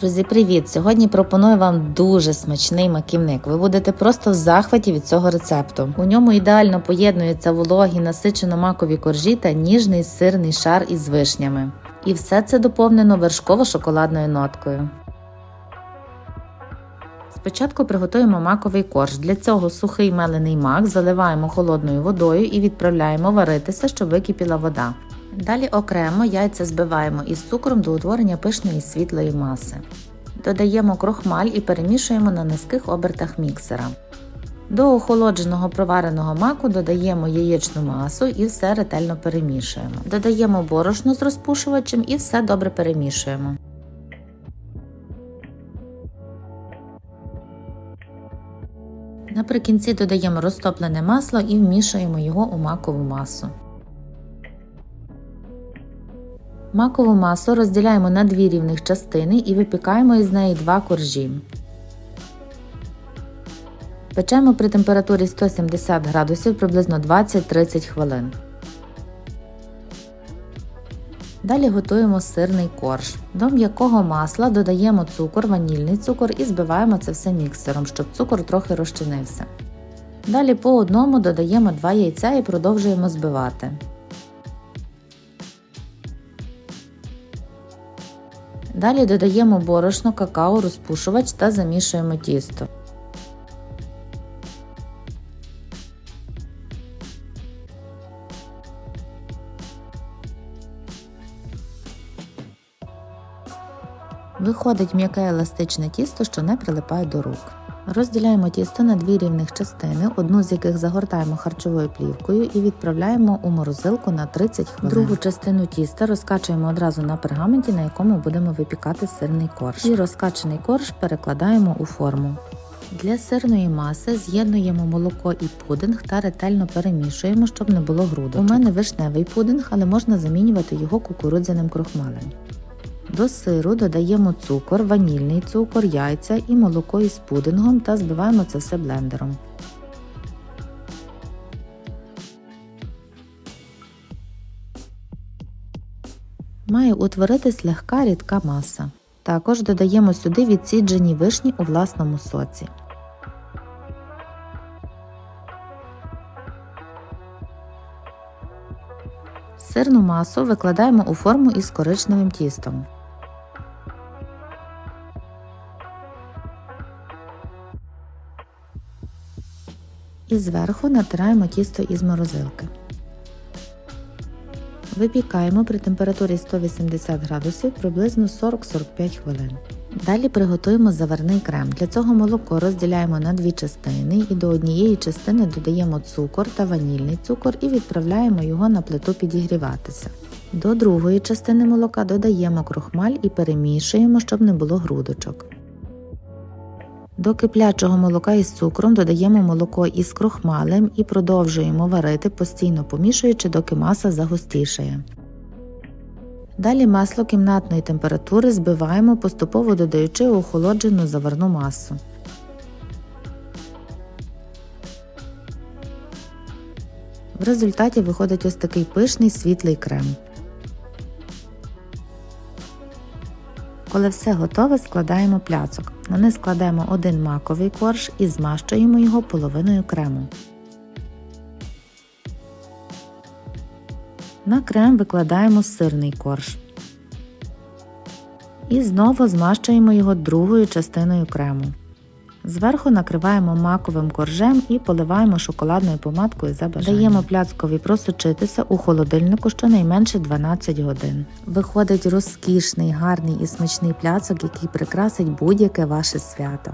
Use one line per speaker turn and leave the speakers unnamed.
Друзі, привіт! Сьогодні пропоную вам дуже смачний маківник. Ви будете просто в захваті від цього рецепту. У ньому ідеально поєднуються вологі, насичено макові коржі та ніжний сирний шар із вишнями. І все це доповнено вершково-шоколадною ноткою. Спочатку приготуємо маковий корж. Для цього сухий мелений мак заливаємо холодною водою і відправляємо варитися, щоб википіла вода. Далі окремо яйця збиваємо із цукром до утворення пишної світлої маси. Додаємо крохмаль і перемішуємо на низьких обертах міксера. До охолодженого провареного маку додаємо яєчну масу і все ретельно перемішуємо. Додаємо борошно з розпушувачем і все добре перемішуємо. Наприкінці додаємо розтоплене масло і вмішуємо його у макову масу. Макову масу розділяємо на дві рівних частини і випікаємо із неї два коржі. Печемо при температурі 170 градусів приблизно 20-30 хвилин. Далі готуємо сирний корж. До м'якого масла додаємо цукор, ванільний цукор і збиваємо це все міксером, щоб цукор трохи розчинився. Далі по одному додаємо 2 яйця і продовжуємо збивати. Далі додаємо борошно, какао, розпушувач та замішуємо тісто. Виходить м'яке еластичне тісто, що не прилипає до рук. Розділяємо тісто на дві рівних частини, одну з яких загортаємо харчовою плівкою і відправляємо у морозилку на 30 хвилин. Другу частину тіста розкачуємо одразу на пергаменті, на якому будемо випікати сирний корж. І розкачений корж перекладаємо у форму. Для сирної маси з'єднуємо молоко і пудинг та ретельно перемішуємо, щоб не було грудочок. У мене вишневий пудинг, але можна замінювати його кукурудзяним крохмалем. До сиру додаємо цукор, ванільний цукор, яйця і молоко із пудингом та збиваємо це все блендером. Має утворитись легка рідка маса. Також додаємо сюди відсіджені вишні у власному соці. Сирну масу викладаємо у форму із коричневим тістом. І зверху натираємо тісто із морозилки. Випікаємо при температурі 180 градусів приблизно 40-45 хвилин. Далі приготуємо заварний крем. Для цього молоко розділяємо на дві частини і до однієї частини додаємо цукор та ванільний цукор і відправляємо його на плиту підігріватися. До другої частини молока додаємо крохмаль і перемішуємо, щоб не було грудочок. До киплячого молока із цукром додаємо молоко із крохмалем і продовжуємо варити, постійно помішуючи, доки маса загустішає. Далі масло кімнатної температури збиваємо, поступово додаючи охолоджену заварну масу. В результаті виходить ось такий пишний світлий крем. Коли все готове, складаємо пляцок. На низ складаємо один маковий корж і змащуємо його половиною крему. На крем викладаємо сирний корж. І знову змащуємо його другою частиною крему. Зверху накриваємо маковим коржем і поливаємо шоколадною помадкою за бажанням. Даємо пляцкові просочитися у холодильнику щонайменше 12 годин. Виходить розкішний, гарний і смачний пляцок, який прикрасить будь-яке ваше свято.